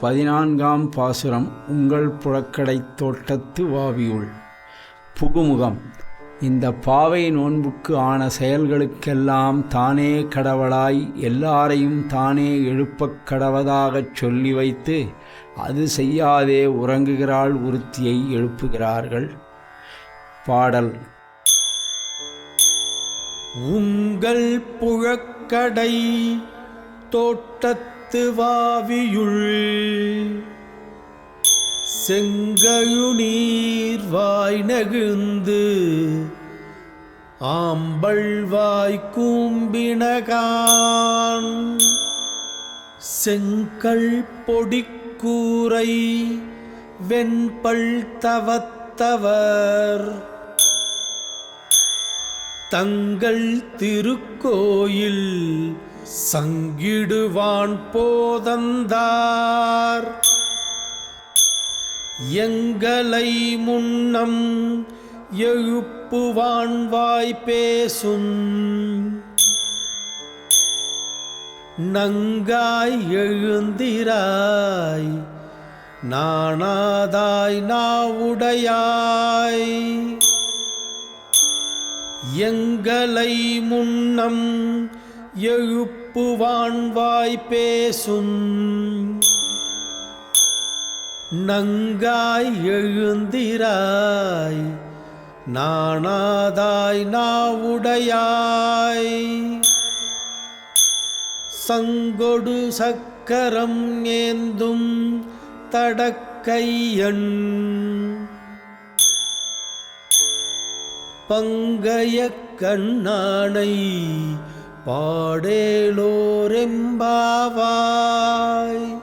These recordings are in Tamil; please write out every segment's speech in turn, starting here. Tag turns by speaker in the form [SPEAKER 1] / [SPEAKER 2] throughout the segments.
[SPEAKER 1] பதினான்காம் பாசுரம் உங்கள் புழக்கடைத் தோட்டத்து வாவியுள். புகுமுகம். இந்த பாவை நோன்புக்கு ஆன செயல்களுக்கெல்லாம் தானே கடவளாய் எல்லாரையும் தானே எழுப்பக் கடவதாகச் சொல்லி வைத்து அது செய்யாதே உறங்குகிறாள் உறுத்தியை எழுப்புகிறார்கள். பாடல்.
[SPEAKER 2] உங்கள் புழக்கடை தோட்டத்து வாவியுள். செங்கழுநீர் வாய் நெகிழ்ந்து ஆம்பள் வாய் கூம்பினகான். செங்கல் பொடிக்கூரை வெண்பல் தவத்தவர். தங்கள் திருக்கோயில் சங்கிடுவான் போதந்தார். எங்களை முன்னம் எழுப்புவான் வாய்ப்பேசும் நங்காய் எழுந்திராய் நாணாதாய் நாவுடையாய். எங்களை முன்னம் எழுப்புவான்வாய் பேசும் நங்காய் எழுந்திராய் நாணாதாய் நாவுடையாய். சங்கொடு சக்கரம் ஏந்தும் தடக்கையன். பங்கைய கண்ணானை பாடேலோரெம்பாவாய்.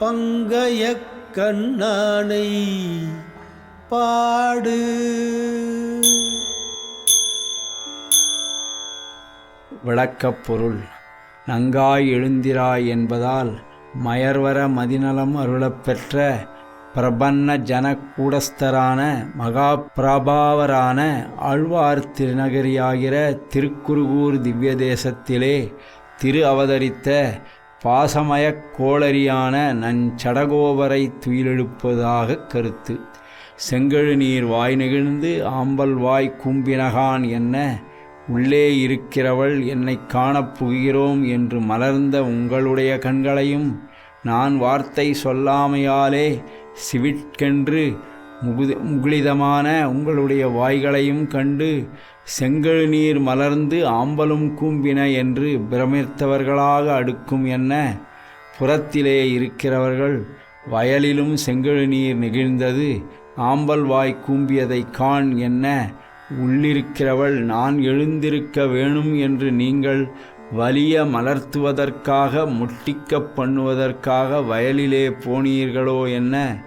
[SPEAKER 2] பங்கைய கண்ணானை பாடு.
[SPEAKER 1] விளக்கப் பொருள் நங்காய் எழுந்திராய் என்பதால் மயர்வர மதிநலம் அருளப்பெற்ற பிரபன்ன ஜன கூடஸ்தரான மகா பிரபாவரான ஆழ்வார் திருநகரியாகிற திருக்குறுகூர் திவ்ய தேசத்திலே திரு அவதரித்த பாசமயக் கோளரியான நஞ்சடகோபரை துயிலெழுப்பதாக கருத்து. செங்கழு நீர் வாய் நெகிழ்ந்து ஆம்பல் வாய் கும்பினகான் என்ன உள்ளே இருக்கிறவள் என்னை காணப் புகிறோம் என்று மலர்ந்த உங்களுடைய கண்களையும் நான் வார்த்தை சொல்லாமையாலே சிவிட்கென்று முகுதி முகுளிதமான உங்களுடைய வாய்களையும் கண்டு செங்கழு நீர் மலர்ந்து ஆம்பலும் கூம்பின என்று பிரமித்தவர்களாக அடுக்கும் என்ன? புறத்திலே இருக்கிறவர்கள் வயலிலும் செங்கழு நீர் நெகிழ்ந்தது. ஆம்பல் வாய் கூம்பியதைக் காண் என்ன? உள்ளிருக்கிறவள் நான் எழுந்திருக்க வேணும் என்று நீங்கள் வலிய மலர்த்துவதற்காக முட்டிக்க பண்ணுவதற்காக வயலிலே போனீர்களோ என்ன?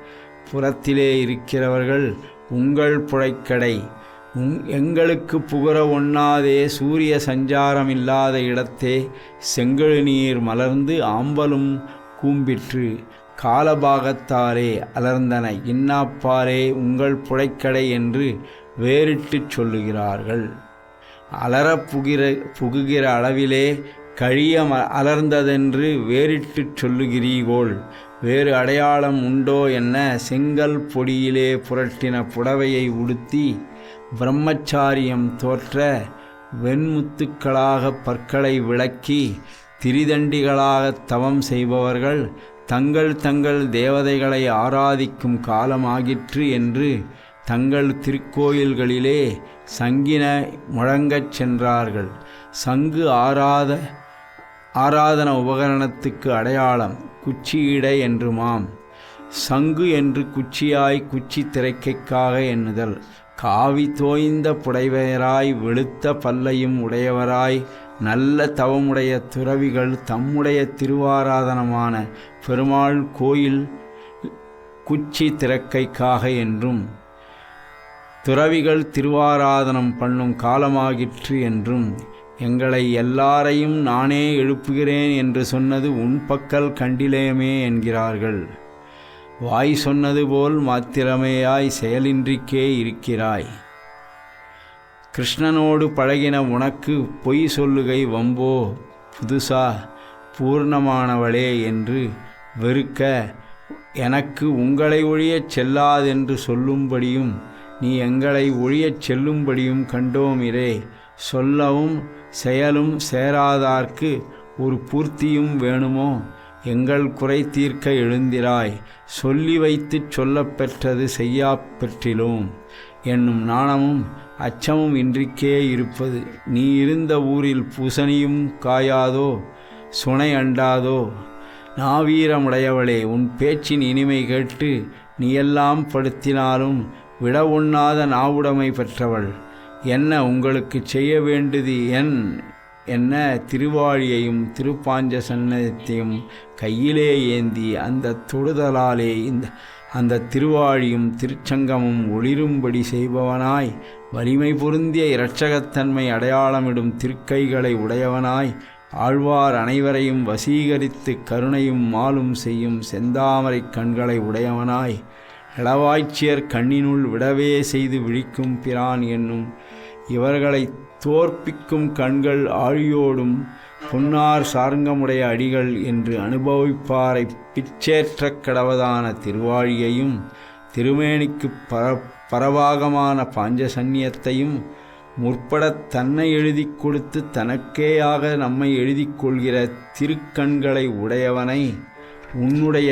[SPEAKER 1] புறத்திலே இருக்கிறவர்கள் உங்கள் புழைக்கடை. உங் எங்களுக்கு புகர ஒண்ணாதே சூரிய சஞ்சாரம் இல்லாத இடத்தே செங்கழு நீர் மலர்ந்து ஆம்பலும் கூம்பிற்று. காலபாகத்தாரே அலர்ந்தன இன்னாப்பாரே உங்கள் புழைக்கடை என்று வேறிட்டுச் சொல்லுகிறார்கள். அலற புகிற புகுகிற அளவிலே கழிய அலர்ந்ததென்று வேறிட்டுச் சொல்லுகிறீகோள். வேறு அடையாளம் உண்டோ என்ன? செங்கல் பொடியிலே புரட்டின புடவையை உடுத்தி பிரம்மச்சாரியம் தோற்ற வெண்முத்துக்களாக பற்களை விளக்கி திரிதண்டிகளாக தவம் செய்பவர்கள் தங்கள் தங்கள் தேவதைகளை ஆராதிக்கும் காலமாகிற்று என்று தங்கள் திருக்கோயில்களிலே சங்கின முழங்கச் சென்றார்கள். சங்கு ஆராத ஆராதன உபகரணத்துக்கு அடையாளம் குச்சியிடை என்றுமாம். சங்கு என்று குச்சியாய் குச்சி திரைக்கைக்காக எண்ணுதல். காவி தோய்ந்த புடைவையராய் வெளுத்த பல்லையும் உடையவராய் நல்ல தவமுடைய துறவிகள் தம்முடைய திருவாராதனமான பெருமாள் கோயில் குச்சி திறக்கைக்காக என்றும் துறவிகள் திருவாராதனம் பண்ணும் காலமாகிற்று என்றும் எங்களை எல்லாரையும் நானே எழுப்புகிறேன் என்று சொன்னது உன் பக்கல் கண்டிலேமே என்கிறார்கள். வாய் சொன்னது போல் மாத்திரமேயாய் செயலின்றிக்கே இருக்கிறாய். கிருஷ்ணனோடு பழகின உனக்கு பொய் சொல்லுகை வம்போ புதுசா பூர்ணமானவளே என்று வெறுக்க எனக்கு உங்களை ஒழியச் செல்லாதென்று சொல்லும்படியும் நீ எங்களை ஒழியச் செல்லும்படியும் கண்டோமிரே சொல்லவும் செயலும் சேராதார்க்கு ஒரு பூர்த்தியும் வேணுமோ? எங்கள் குறை தீர்க்க எழுந்திராய். சொல்லி வைத்துச் சொல்லப்பெற்றது செய்யாப் பெற்றிலும். என்னும் நாணமும் அச்சமும் இன்றிக்கே இருப்பது. நீ இருந்த ஊரில் பூசணியும் காயாதோ? சுனை அண்டாதோ? நாவீரமுடையவளே உன் பேச்சின் இனிமை கேட்டு நீயெல்லாம் படுத்தினாலும் விட உண்ணாத நாவுடைமை பெற்றவள் என்ன உங்களுக்கு செய்ய வேண்டியது என்? என்ன திருவாழியையும் திருப்பாஞ்ச சன்னதத்தையும் கையிலே ஏந்தி அந்த தொடுதலாலே இந்த அந்த திருவாழியும் திருச்சங்கமும் ஒளிரும்படி செய்பவனாய் வலிமை பொருந்திய இரட்சகத்தன்மை அடையாளமிடும் திருக்கைகளை உடையவனாய் ஆழ்வார் அனைவரையும் வசீகரித்து கருணையும் மாலும் செய்யும் செந்தாமரை கண்களை உடையவனாய் இளவாய்ச்சியர் கண்ணினுள் விடவே செய்து விழிக்கும் பிரான் என்னும் இவர்களை தோற்பிக்கும் கண்கள் ஆழியோடும் பொன்னார் சார்ங்கமுடைய அடிகள் என்று அனுபவிப்பாரை பிச்சேற்ற கடவதான திருவாழியையும் திருமேனிக்கு பர பரவாகமான பாஞ்சசன்னியத்தையும் முற்படத் தன்னை எழுதிக் கொடுத்து தனக்கேயாக நம்மை எழுதி கொள்கிற திருக்கண்களை உடையவனை உன்னுடைய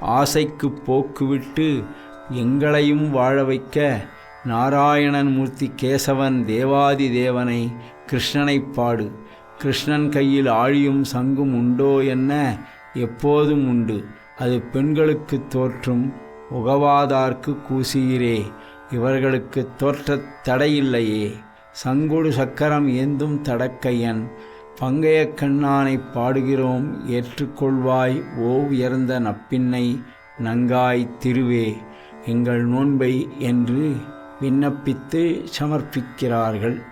[SPEAKER 1] ஆசைக்கு போக்குவிட்டு எங்களையும் வாழ வைக்க நாராயணன் மூர்த்தி கேசவன் தேவாதி தேவனை கிருஷ்ணனைப் பாடு. கிருஷ்ணன் கையில் ஆழியும் சங்கும் உண்டோ என்ன? எப்போதும் உண்டு. அது பெண்களுக்கு தோற்றும் உகவாதார்க்கு கூசுகிறே. இவர்களுக்கு தோற்றத் தடையில்லையே. சங்குடு சக்கரம் ஏந்தும் தடக்கையன். பங்கைய கண்ணானைப் பாடுகிறோம் ஏற்றுக்கொள்வாய் ஓ உயர்ந்த நப்பின்னை நங்காய் திருவே எங்கள் நோன்பை என்று விண்ணப்பித்து சமர்ப்பிக்கிறார்கள்.